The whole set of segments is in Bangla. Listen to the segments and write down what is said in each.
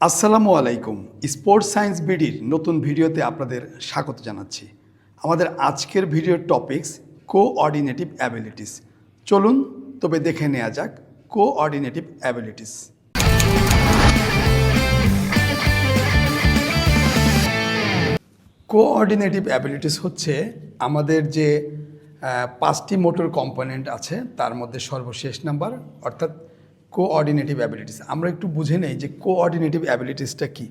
আসসালামু আলাইকুম। স্পোর্টস সায়েন্স বিডির নতুন ভিডিওতে আপনাদের স্বাগত জানাচ্ছি। আমাদের আজকের ভিডিওর টপিকস কোঅর্ডিনেটিভ অ্যাবিলিটিস। চলুন, তবে দেখে নেওয়া যাক কোঅর্ডিনেটিভ অ্যাবিলিটিস। কোঅর্ডিনেটিভ অ্যাবিলিটিস হচ্ছে আমাদের যে পাঁচটি মোটর কম্পোনেন্ট আছে, তার মধ্যে সর্বশেষ নাম্বার, অর্থাৎ কোঅর্ডিনেটিভ অ্যাবিলিটিস আমরা একটু বুঝে নেই যে কোঅর্ডিনেটিভ অ্যাবিলিটিসটা কী।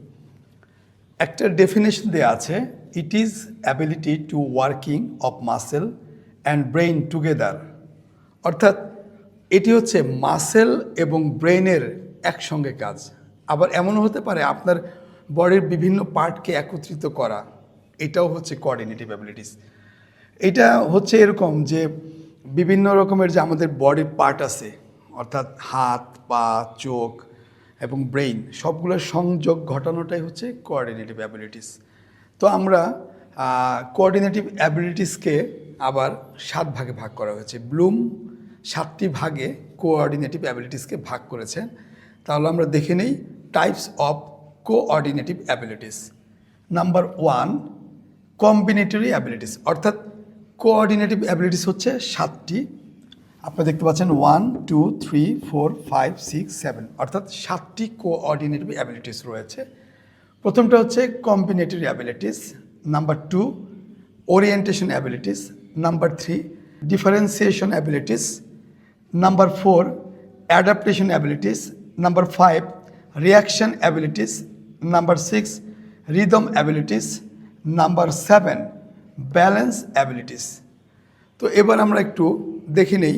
একটা ডেফিনেশন দেওয়া আছে it is ability to working of muscle and brain together অর্থাৎ, এটি হচ্ছে মাসেল এবং ব্রেইনের একসঙ্গে কাজ। আবার এমনও হতে পারে, আপনার বডির বিভিন্ন পার্টকে একত্রিত করা। এটাও হচ্ছে কোঅর্ডিনেটিভ অ্যাবিলিটিস এটা হচ্ছে এরকম যে, বিভিন্ন রকমের যে আমাদের বডির পার্ট আছে অর্থাৎ হাত, পা, চোখ এবং ব্রেইন সবগুলোর সংযোগ ঘটানোটাই হচ্ছে কোঅর্ডিনেটিভ অ্যাবিলিটিস তো আমরা কোঅর্ডিনেটিভ অ্যাবিলিটিসকে আবার সাত ভাগে ভাগ করা হয়েছে। ব্লুম সাতটি ভাগে কোঅর্ডিনেটিভ অ্যাবিলিটিসকে ভাগ করেছেন তাহলে আমরা দেখে নেই types of coordinative abilities number one combinatory abilities অর্থাৎ কোঅর্ডিনেটিভ অ্যাবিলিটিস হচ্ছে সাতটি আপনারা দেখতে পাচ্ছেন one two three four five six seven অর্থাৎ সাতটি কোঅর্ডিনেটিভ অ্যাবিলিটিস রয়েছে। প্রথমটা হচ্ছে combinatory abilities number two orientation abilities number three differentiation abilities number four adaptation abilities number five reaction abilities number six rhythm abilities number seven balance abilities তো এবার আমরা একটু দেখে নেই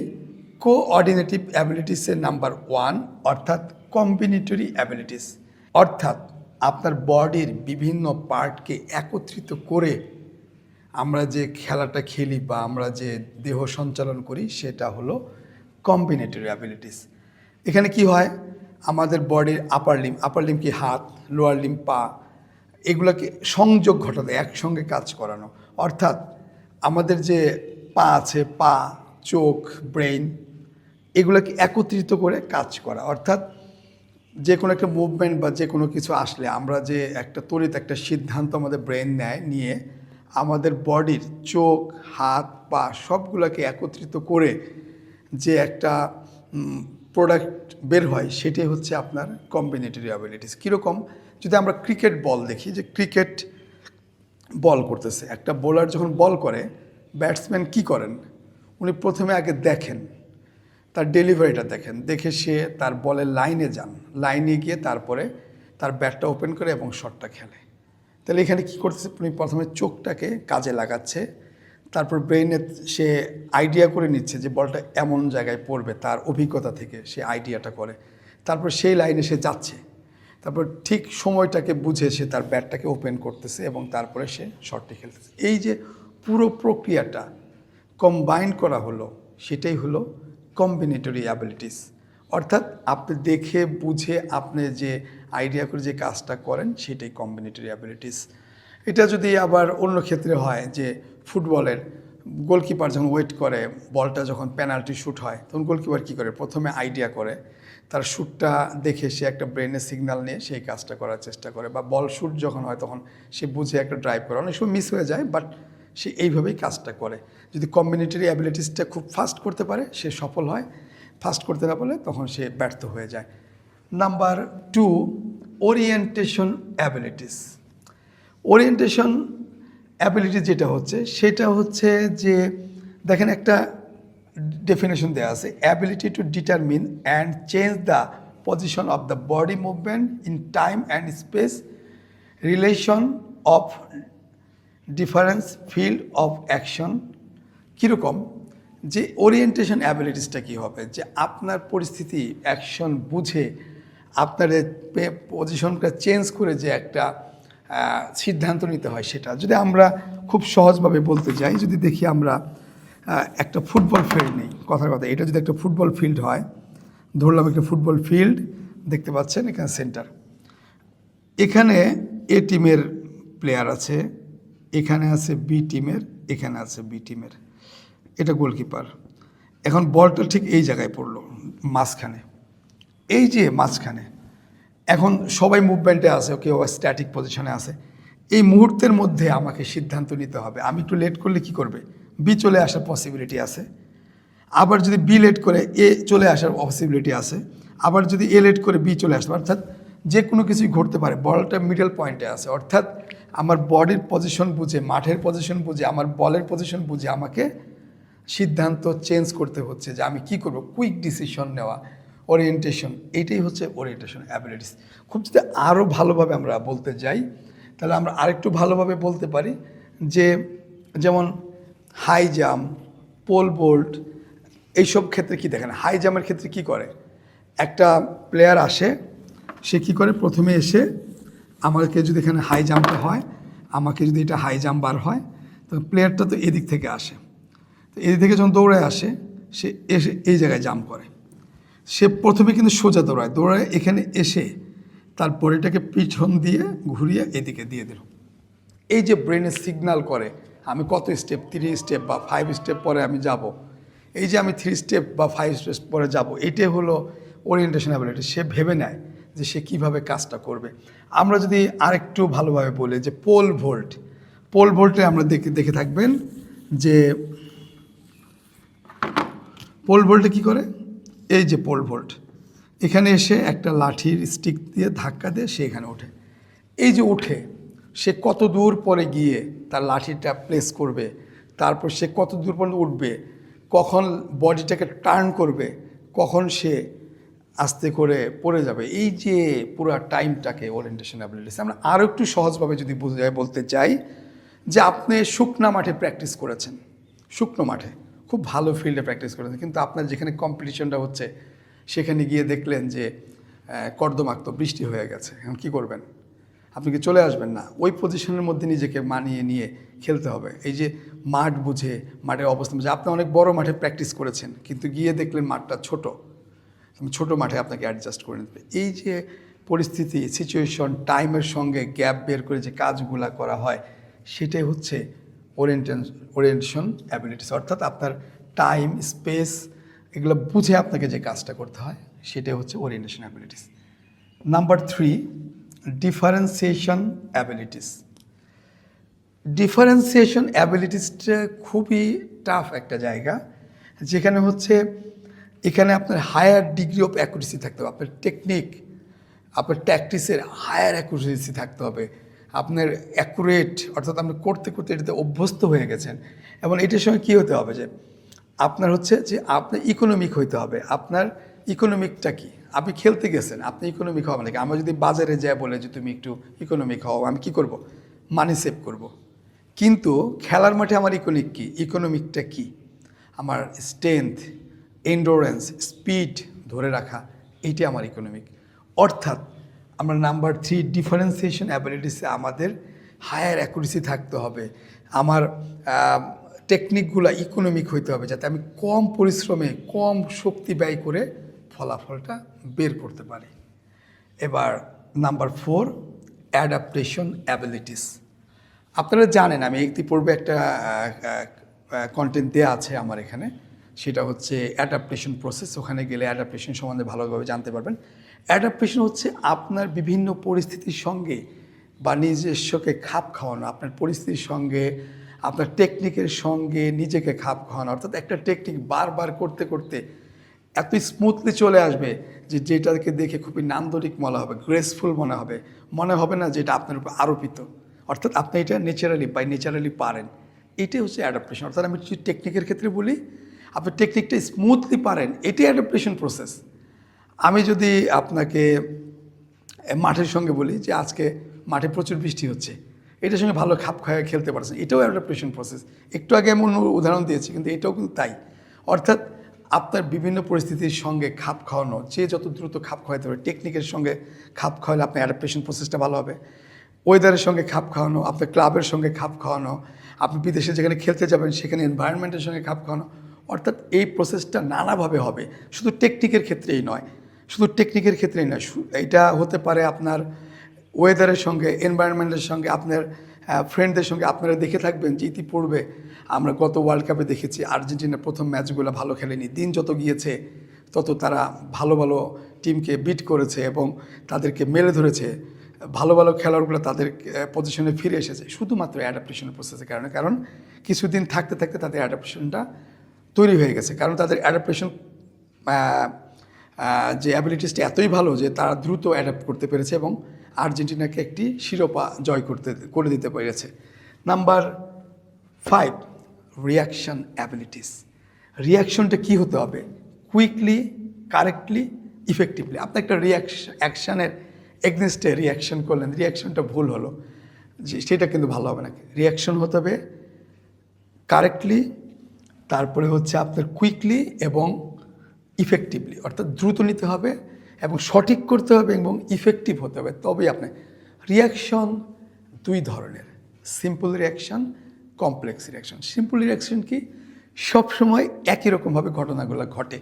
কোঅর্ডিনেটিভ অ্যাবিলিটিসের নাম্বার ওয়ান অর্থাৎ কম্বিনেটরি অ্যাবিলিটিস অর্থাৎ আপনার বডির বিভিন্ন পার্টকে একত্রিত করে আমরা যে খেলাটা খেলি বা আমরা যে দেহ সঞ্চালন করি, সেটা হলো কম্বিনেটরি অ্যাবিলিটিস এখানে কি হয়? আমাদের বডির আপার লিম আপার লিম কি হাত লোয়ার লিম পা, এগুলোকে সংযোগ ঘটাতে একসঙ্গে কাজ করানো। অর্থাৎ আমাদের যে পা আছে, পা, চোখ ব্রেইন এগুলোকে একত্রিত করে কাজ করা। অর্থাৎ যে কোনো একটা মুভমেন্ট বা যে কোনো কিছু আসলে আমরা যে একটা তড়িৎ একটা সিদ্ধান্ত আমাদের ব্রেন নেয় নিয়ে আমাদের বডির চোখ, হাত, পা সবগুলোকে একত্রিত করে যে একটা প্রোডাক্ট বের হয় সেটাই হচ্ছে আপনার কম্বিনেটরি অ্যাবিলিটিস কীরকম? যদি আমরা ক্রিকেট বল দেখি, যে ক্রিকেট বল করতেছে। একটা বোলার যখন বল করে ব্যাটসম্যান কি করেন? উনি প্রথমে আগে দেখেন। তার ডেলিভারিটা দেখেন। দেখে সে তার বলের লাইনে যান। লাইনে গিয়ে তারপরে তার ব্যাটটা ওপেন করে এবং শটটা খেলে। তাহলে এখানে কি করতেছে? উনি প্রথমে চোখটাকে কাজে লাগাচ্ছে। তারপর ব্রেইনে সে আইডিয়া করে নিচ্ছে যে বলটা এমন জায়গায় পড়বে, তার অভিজ্ঞতা থেকে সে আইডিয়াটা করে। তারপর সেই লাইনে সে যাচ্ছে। তারপর ঠিক সময়টাকে বুঝে সে তার ব্যাটটাকে ওপেন করতেছে এবং তারপরে সে শটটি খেলতেছে। এই যে পুরো প্রক্রিয়াটা কম্বাইন করা হলো, সেটাই হলো কম্বিনেটরি অ্যাবিলিটিস অর্থাৎ আপনি দেখে, বুঝে, আপনি যে আইডিয়া করে যে কাজটা করেন, সেটাই কম্বিনেটরি অ্যাবিলিটিস এটা যদি আবার অন্য ক্ষেত্রে হয়, যে ফুটবলের গোলকিপার যখন ওয়েট করে, বলটা যখন পেনাল্টি শ্যুট হয়, তখন গোলকিপার কী করে? প্রথমে আইডিয়া করে। তার শ্যুটটা দেখে সে একটা ব্রেনের সিগন্যাল নিয়ে সেই কাজটা করার চেষ্টা করে। বা বল শ্যুট যখন হয়, তখন সে বুঝে একটা ড্রাইভ করে। অনেক সময় মিস হয়ে যায় বাট সে এইভাবেই কাজটা করে। যদি কম্বিনেটরি অ্যাবিলিটিসটা খুব ফাস্ট করতে পারে, সে সফল হয়। ফাস্ট করতে না পারলে তখন সে ব্যর্থ হয়ে যায়। Number two orientation abilities orientation ability যেটা হচ্ছে, সেটা হচ্ছে যে, দেখেন একটা ডেফিনেশন দেওয়া আছে ability to determine and change the position of the body movement in time and space relation of difference field of action কীরকম? যে ওরিয়েন্টেশন অ্যাবিলিটিসটা কী হবে? যে আপনার পরিস্থিতি অ্যাকশন বুঝে আপনার পজিশনটা চেঞ্জ করে যে একটা সিদ্ধান্ত নিতে হয় সেটা। যদি আমরা খুব সহজভাবে বলতে যাই, যদি দেখি আমরা একটা ফুটবল ফিল্ড নেই, কথার কথা, এটা যদি একটা ফুটবল ফিল্ড হয়, ধরলাম একটা ফুটবল ফিল্ড দেখতে পাচ্ছেন এখানে সেন্টার এখানে এ টিমের প্লেয়ার আছে এখানে আছে বি টিমের এখানে আছে বি টিমের এটা গোলকিপার এখন বলটা ঠিক এই জায়গায় পড়ল, মাঝখানে। এই যে মাঝখানে, এখন সবাই মুভমেন্টে আছে, কেউ স্ট্যাটিক পজিশনে আছে। এই মুহূর্তের মধ্যে আমাকে সিদ্ধান্ত নিতে হবে, আমি একটু লেট করলে কি করবে? বি চলে আসার পসিবিলিটি আছে। আবার যদি বি লেট করে এ চলে আসার পসিবিলিটি আছে। আবার যদি এ লেট করে বি চলে আসবে অর্থাৎ যে কোনো কিছুই ঘটতে পারে, বলটা মিডল পয়েন্টে আছে। অর্থাৎ আমার বডির পজিশন বুঝে, মাঠের পজিশন বুঝে, আমার বলের পজিশন বুঝে আমাকে সিদ্ধান্ত চেঞ্জ করতে হচ্ছে যে আমি কি করব? কুইক ডিসিশন নেওয়া ওরিয়েন্টেশন এইটাই হচ্ছে ওরিয়েন্টেশন অ্যাবিলিটিস খুব যদি আরও ভালোভাবে আমরা বলতে যাই, তাহলে আমরা আরেকটু ভালোভাবে বলতে পারি যে যেমন হাই জাম্প পোল বোল্ট এইসব ক্ষেত্রে কি দেখেন? হাই জাম্পের ক্ষেত্রে কি করে? একটা প্লেয়ার আসে, সে কি করে? প্রথমে এসে আমাকে যদি এখানে হাই জাম্পটা হয়, আমাকে যদি এটা হাই জাম্প বার হয়, তো প্লেয়ারটা তো এদিক থেকে আসে। তো এদিক থেকে যখন দৌড়ে আসে, সে এসে এই জায়গায় জাম্প করে। সে প্রথমে কিন্তু সোজা দৌড়ায় দৌড়ায় এখানে এসে তার বডিটাকে পিছন দিয়ে ঘুরিয়ে এদিকে দিয়ে দিল। এই যে ব্রেনে সিগন্যাল করে, আমি কত স্টেপ থ্রি স্টেপ বা ফাইভ স্টেপ পরে আমি যাব, এই যে আমি থ্রি স্টেপ বা ফাইভ স্টেপ পরে যাব এইটাই হলো ওরিয়েন্টেশন অ্যাবিলিটি সে ভেবে নেয় যে সে কীভাবে কাজটা করবে। আমরা যদি আরেকটু ভালোভাবে বলি যে পোল ভোল্ট পোল ভোল্টে আমরা দেখে দেখে থাকবেন যে পোল ভোল্টে কী করে? এই যে পোল ভোল্ট এখানে এসে একটা লাঠির স্টিক দিয়ে ধাক্কা দিয়ে সে এখানে ওঠে। এই যে উঠে সে কত দূর পরে গিয়ে তার লাঠিটা প্লেস করবে, তারপর সে কত দূর পর্যন্ত উঠবে, কখন বডিটাকে টার্ন করবে, কখন সে আস্তে করে পড়ে যাবে। এই যে পুরো টাইমটাকে ওরিয়েন্টেশন অ্যাবিলিটিস আমরা আরও একটু সহজভাবে যদি বোঝায় বলতে চাই যে আপনি শুকনা মাঠে প্র্যাকটিস করেছেন। শুকনো মাঠে। খুব ভালো ফিল্ডে প্র্যাকটিস করেছেন। কিন্তু আপনার যেখানে কম্পিটিশনটা হচ্ছে, সেখানে গিয়ে দেখলেন যে কর্দমাক্ত, বৃষ্টি হয়ে গেছে। এখন কী করবেন? আপনি কি চলে আসবেন না? ওই পজিশনের মধ্যে নিজেকে মানিয়ে নিয়ে খেলতে হবে। এই যে মাঠ বুঝে, মাঠের অবস্থা বুঝে, আপনি অনেক বড় মাঠে প্র্যাকটিস করেছেন, কিন্তু গিয়ে দেখলেন মাঠটা ছোট। ছোট মাঠে আপনাকে অ্যাডজাস্ট করে নিতে। এই যে পরিস্থিতি সিচুয়েশন টাইমের সঙ্গে গ্যাপ বের করে যে কাজগুলা করা হয়, সেটাই হচ্ছে ওরিয়েন্টেন ওরিয়েন্টেশন অ্যাবিলিটিস অর্থাৎ আপনার টাইম স্পেস এগুলো বুঝে আপনাকে যে কাজটা করতে হয়, সেটাই হচ্ছে orientation abilities number three differentiation abilities differentiation অ্যাবিলিটিসটা খুবই টাফ একটা জায়গা, যেখানে হচ্ছে এখানে আপনার হায়ার ডিগ্রি অফ অ্যাকুরেসি থাকতে হবে। আপনার টেকনিক আপনার ট্যাকটিসের হায়ার অ্যাকুরেসি থাকতে হবে। আপনার অ্যাকুরেট অর্থাৎ আপনি করতে করতে এটাতে অভ্যস্ত হয়ে গেছেন। এবং এটার সঙ্গে কী হতে হবে যে, আপনার হচ্ছে যে আপনার ইকোনমিক হইতে হবে। আপনার ইকোনমিকটা কি? আপনি খেলতে গেছেন, আপনি ইকোনমিক হওয়া মানে? আমরা যদি বাজারে যাই বলে যে, তুমি একটু ইকোনমিক হও, আমি কি করব? মানি সেভ করব। কিন্তু খেলার মাঠে আমার ইকোনমিক কী? ইকোনমিকটা কি? আমার স্ট্রেংথ এন্ডোরেন্স স্পিড ধরে রাখা এইটি আমার ইকোনমিক অর্থাৎ আমরা নাম্বার থ্রি ডিফারেন্সিয়েশন অ্যাবিলিটিসে আমাদের হায়ার অ্যাকুরেসি থাকতে হবে। আমার টেকনিকগুলো ইকোনমিক হইতে হবে যাতে আমি কম পরিশ্রমে, কম শক্তি ব্যয় করে ফলাফলটা বের করতে পারি। এবার নাম্বার ফোর অ্যাডাপ্টেশন অ্যাবিলিটিস আপনারা জানেন, আমি ইতিপূর্বে একটা কন্টেন্ট দেওয়া আছে আমার এখানে। সেটা হচ্ছে অ্যাডাপ্টেশন প্রসেস ওখানে গেলে অ্যাডাপ্টেশন সম্বন্ধে ভালোভাবে জানতে পারবেন। অ্যাডাপ্টেশন হচ্ছে আপনার বিভিন্ন পরিস্থিতির সঙ্গে বা নিজস্বকে খাপ খাওয়ানো। আপনার পরিস্থিতির সঙ্গে, আপনার টেকনিকের সঙ্গে নিজেকে খাপ খাওয়ানো। অর্থাৎ একটা টেকনিক বারবার করতে করতে এত স্মুথলি চলে আসবে যে যেটাকে দেখে খুবই নান্দনিক মনে হবে গ্রেসফুল মনে হবে। মনে হবে না যে এটা আপনার উপর আরোপিত। অর্থাৎ আপনি এটা ন্যাচারালি বাই ন্যাচারালি পারেন। এটাই হচ্ছে অ্যাডাপ্টেশন অর্থাৎ আমি টেকনিকের ক্ষেত্রে বলি আপনি টেকনিকটা স্মুথলি পারেন, এটাই অ্যাডাপ্টেশন প্রসেস আমি যদি আপনাকে মাঠের সঙ্গে বলি যে আজকে মাঠে প্রচুর বৃষ্টি হচ্ছে, এটার সঙ্গে ভালো খাপ খায় খেলতে পারছেন, এটাও অ্যাডাপ্টেশন প্রসেস একটু আগে অন্য উদাহরণ দিয়েছি, কিন্তু এটাও কিন্তু তাই। অর্থাৎ আপনার বিভিন্ন পরিস্থিতির সঙ্গে খাপ খাওয়ানো, যে যত দ্রুত খাপ খাওয়াতে পারে টেকনিকের সঙ্গে খাপ খাওয়ালে আপনার অ্যাডাপ্টেশন প্রসেসটা ভালো হবে। ওয়েদারের সঙ্গে খাপ খাওয়ানো, আপনার ক্লাবের সঙ্গে খাপ খাওয়ানো, আপনি বিদেশে যেখানে খেলতে যাবেন, সেখানে এনভায়রনমেন্টের সঙ্গে খাপ খাওয়ানো অর্থাৎ এই প্রসেসটা নানাভাবে হবে। শুধু টেকনিকের ক্ষেত্রেই নয়, শুধু টেকনিকের ক্ষেত্রেই নয় এটা হতে পারে আপনার ওয়েদারের সঙ্গে এনভায়রনমেন্টের সঙ্গে, আপনার ফ্রেন্ডদের সঙ্গে। আপনারা দেখে থাকবেন যে ইতিপূর্বে আমরা গত ওয়ার্ল্ড কাপে দেখেছি আর্জেন্টিনা প্রথম ম্যাচগুলো ভালো খেলেনি। দিন যত গিয়েছে, তত তারা ভালো ভালো টিমকে বিট করেছে এবং তাদেরকে মেলে ধরেছে। ভালো ভালো খেলোয়াড়গুলো তাদের পজিশনে ফিরে এসেছে। শুধুমাত্র অ্যাডাপ্টেশনের প্রসেসের কারণে। কারণ কিছুদিন থাকতে থাকতে তাদের অ্যাডাপ্টেশনটা তৈরি হয়ে গেছে। কারণ তাদের অ্যাডাপ্টেশন যে অ্যাবিলিটিসটা এতই ভালো যে তারা দ্রুত অ্যাডাপ্ট করতে পেরেছে এবং আর্জেন্টিনাকে একটি শিরোপা জয় করতে, করে দিতে পেরেছে। নাম্বার ফাইভ রিয়াকশন অ্যাবিলিটিস রিয়াকশনটা কী হতে হবে? কুইকলি কারেক্টলি ইফেক্টিভলি আপনি একটা রিয়াকশন অ্যাকশানের এগনেস্টে রিয়াকশন করলেন রিয়াকশনটা ভুল হলো, যে সেটা কিন্তু ভালো হবে না। রিয়াকশন হতে হবে কারেক্টলি তারপরে হচ্ছে আপনার কুইকলি এবং ইফেক্টিভলি অর্থাৎ দ্রুত নিতে হবে এবং সঠিক করতে হবে এবং ইফেক্টিভ হতে হবে। তবেই আপনি রিয়াকশন দুই ধরনের simple reaction complex reaction simple reaction কি? সবসময় একই রকমভাবে ঘটনাগুলো ঘটে।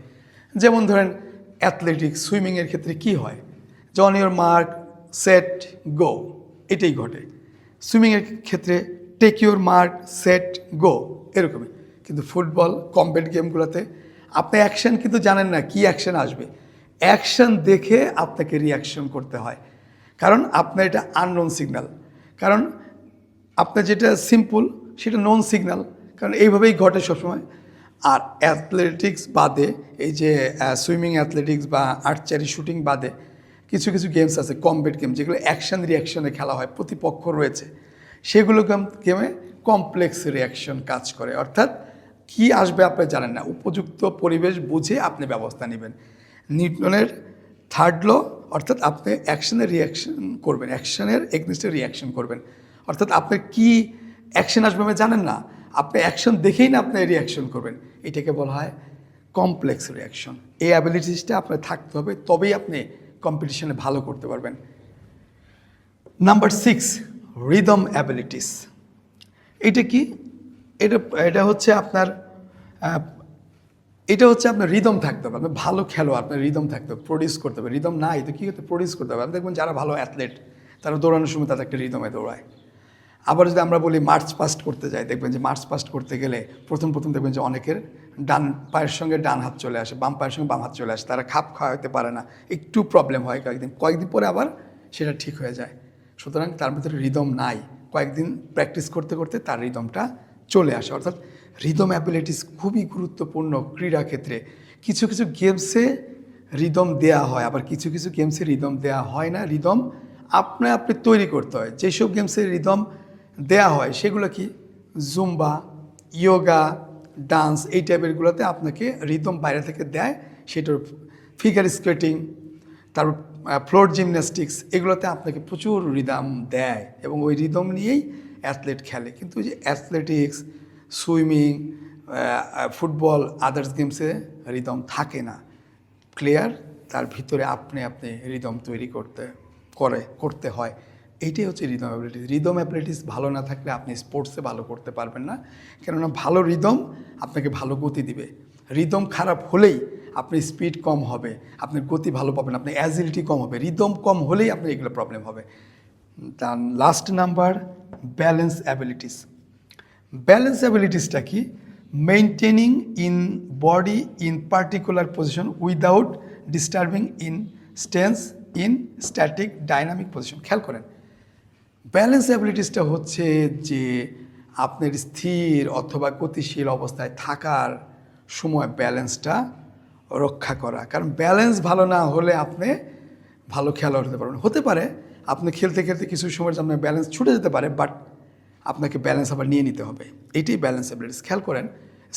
যেমন ধরেন অ্যাথলেটিক্স সুইমিংয়ের ক্ষেত্রে কি হয়? জন ইউর মার্ক সেট গো এটাই ঘটে। সুইমিংয়ের ক্ষেত্রে take your mark set go এরকমই। কিন্তু ফুটবল কম্বেট গেমগুলোতে আপনি অ্যাকশন কিন্তু জানেন না কি অ্যাকশন আসবে। অ্যাকশন দেখে আপনাকে রিয়াকশন করতে হয়। কারণ আপনার এটা আননোন সিগন্যাল কারণ আপনার যেটা সিম্পল সেটা নন সিগনাল কারণ এইভাবেই ঘটে সবসময়। আর অ্যাথলেটিক্স বাদে, এই যে সুইমিং অ্যাথলেটিক্স বা আর্চারি শুটিং বাদে, কিছু কিছু গেমস আছে কমবেট গেম যেগুলো অ্যাকশন রিয়াকশনে খেলা হয়, প্রতিপক্ষ রয়েছে। সেগুলো গেমে কমপ্লেক্স রিয়াকশন কাজ করে। অর্থাৎ কি আসবে আপনি জানেন না। উপযুক্ত পরিবেশ বুঝে আপনি ব্যবস্থা নেবেন। নিউটনের থার্ড ল অর্থাৎ আপনি অ্যাকশনের রিয়াকশন করবেন অ্যাকশনের এগনিস্টে রিয়াকশন করবেন। অর্থাৎ আপনার কি অ্যাকশন আসবে আপনি জানেন না। আপনি অ্যাকশন দেখেই না আপনি রিয়াকশন করবেন। এটাকে বলা হয় কমপ্লেক্স রিয়াকশন এই অ্যাবিলিটিসটা আপনার থাকতে হবে, তবেই আপনি কম্পিটিশনে ভালো করতে পারবেন। নাম্বার সিক্স রিদম অ্যাবিলিটিস এটা কি? এটা এটা হচ্ছে আপনার এটা হচ্ছে আপনার রিদম থাকতে হবে। আপনার ভালো খেলোয়াড়, আপনার রিদম থাকতে হবে প্রডিউস করতে হবে। রিদম নাই তো কী করতে প্রডিউস করতে হবে। আপনি দেখবেন যারা ভালো অ্যাথলেট তারা দৌড়ানোর সময় তাদের একটা রিদমে দৌড়ায়। আবার যদি আমরা বলি মার্চ পাস্ট করতে যাই, দেখবেন যে মার্চ পাস্ট করতে গেলে প্রথম প্রথম দেখবেন যে অনেকের ডান পায়ের সঙ্গে ডান হাত চলে আসে, বাম পায়ের সঙ্গে বাম হাত চলে আসে। তারা খাপ খাওয়া খাওয়াতে পারে না। একটু প্রবলেম হয় কয়েকদিন কয়েকদিন পরে আবার সেটা ঠিক হয়ে যায়। সুতরাং তার ভিতরে রিদম নাই। কয়েকদিন প্র্যাকটিস করতে করতে তার রিদমটা চলে আসে। অর্থাৎ রিদম অ্যাবিলিটিস খুবই গুরুত্বপূর্ণ ক্রীড়া ক্ষেত্রে। কিছু কিছু গেমসে রিদম দেয়া হয়, আবার কিছু কিছু গেমসে রিদম দেয়া হয় না। রিদম আপনি আপনি তৈরি করতে হয়। যেসব গেমসে রিদম দেয়া হয়, সেগুলো কি? জুম্বা ইয়োগা ডান্স এই টাইপেরগুলোতে আপনাকে রিদম বাইরে থেকে দেয়। সেটার ফিগার স্কেটিং তারপর ফ্লোর জিমন্যাস্টিক্স এগুলোতে আপনাকে প্রচুর রিদম দেয়। এবং ওই রিদম নিয়েই অ্যাথলেট খেলে। কিন্তু যে অ্যাথলেটিক্স সুইমিং ফুটবল আদার্স গেমসে রিদম থাকে না। প্লেয়ার তার ভিতরে আপনি আপনি রিদম তৈরি করতে, করে, করতে হয়। এইটাই হচ্ছে রিদম অ্যাবিলিটিস রিদম অ্যাবিলিটিস ভালো না থাকলে আপনি স্পোর্টসে ভালো করতে পারবেন না। কেননা ভালো রিদম আপনাকে ভালো গতি দিবে। রিদম খারাপ হলেই আপনি স্পিড কম হবে। আপনার গতি ভালো পাবেন আপনার অ্যাজিলিটি কম হবে। রিদম কম হলেই আপনার এগুলো প্রবলেম হবে। তার last number balance abilities balance অ্যাবিলিটিসটা কি? Maintaining in body in particular position without disturbing in stance in static dynamic position খেয়াল করেন। ব্যালেন্স অ্যাবিলিটিসটা হচ্ছে যে আপনার স্থির অথবা গতিশীল অবস্থায় থাকার সময় ব্যালেন্সটা রক্ষা করা। কারণ ব্যালেন্স ভালো না হলে আপনি ভালো খেলোয়াড় হতে পারবেন হতে পারে আপনি খেলতে খেলতে কিছু সময় আপনার ব্যালেন্স ছুটে যেতে পারে বাট আপনাকে ব্যালেন্স আবার নিয়ে নিতে হবে। এটাই ব্যালেন্স অ্যাবিলিটিস খেয়াল করেন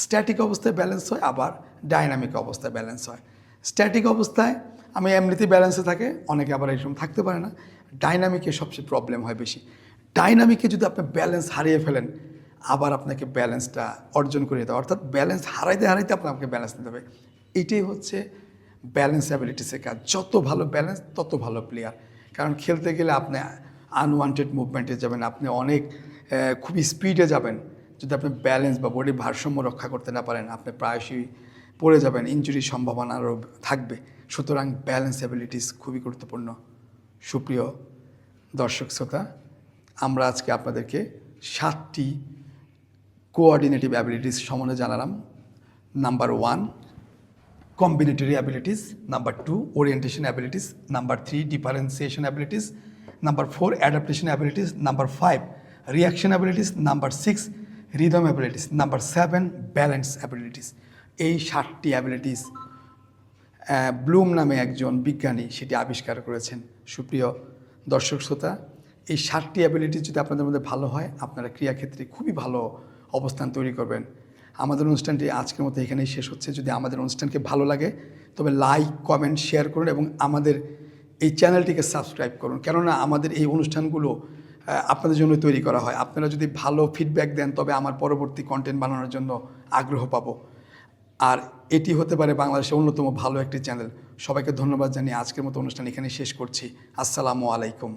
স্ট্যাটিক অবস্থায় ব্যালেন্স হয়, আবার ডাইনামিক অবস্থায় ব্যালেন্স হয়। স্ট্যাটিক অবস্থায় আমি এমনিতেই ব্যালেন্সে থাকে, অনেকে আবার এরকম থাকতে পারে না। ডাইনামিকে সবচেয়ে প্রবলেম হয় বেশি। ডাইনামিকে যদি আপনি ব্যালেন্স হারিয়ে ফেলেন, আবার আপনাকে ব্যালেন্সটা অর্জন করে হবে অর্থাৎ ব্যালেন্স হারাইতে হারাইতে আপনাকে ব্যালেন্স নিতে হবে। এটাই হচ্ছে ব্যালেন্স অ্যাবিলিটিসের কাজ। যত ভালো ব্যালেন্স তত ভালো প্লেয়ার কারণ খেলতে গেলে আপনি আনওয়ান্টেড মুভমেন্টে যাবেন, আপনি অনেক খুবই স্পিডে যাবেন। যদি আপনি ব্যালেন্স বা বডির ভারসাম্য রক্ষা করতে না পারেন, আপনি প্রায়শই পড়ে যাবেন ইঞ্জুরির সম্ভাবনা আরও থাকবে। সুতরাং ব্যালেন্স অ্যাবিলিটিস খুবই গুরুত্বপূর্ণ। সুপ্রিয় দর্শক শ্রোতা, আমরা আজকে আপনাদেরকে সাতটি কোঅর্ডিনেটিভ অ্যাবিলিটিস সম্বন্ধে জানালাম। Number one combinatory abilities number two orientation abilities number three differentiation abilities number four adaptation abilities number five reaction abilities number six rhythm abilities number seven balance abilities এই ষাটটি অ্যাবিলিটিস ব্লুম নামে একজন বিজ্ঞানী সেটি আবিষ্কার করেছেন সুপ্রিয় দর্শক শ্রোতা এই ষাটটি অ্যাবিলিটি যদি আপনাদের মধ্যে ভালো হয় আপনারা ক্রিয়াক্ষেত্রে খুবই ভালো অবস্থান তৈরি করবেন আমাদের অনুষ্ঠানটি আজকের মতো এখানেই শেষ হচ্ছে। যদি আমাদের অনুষ্ঠানকে ভালো লাগে, তবে লাইক কমেন্ট শেয়ার করুন এবং আমাদের এই চ্যানেলটিকে সাবস্ক্রাইব করুন। কেননা আমাদের এই অনুষ্ঠানগুলো আপনাদের জন্য তৈরি করা হয়। আপনারা যদি ভালো ফিডব্যাক দেন, তবে আমার পরবর্তী কন্টেন্ট বানানোর জন্য আগ্রহ পাবো। আর এটি হতে পারে বাংলাদেশের অন্যতম ভালো একটি চ্যানেল সবাইকে ধন্যবাদ জানিয়ে আজকের মতো অনুষ্ঠান এখানে শেষ করছি। আসসালামু আলাইকুম।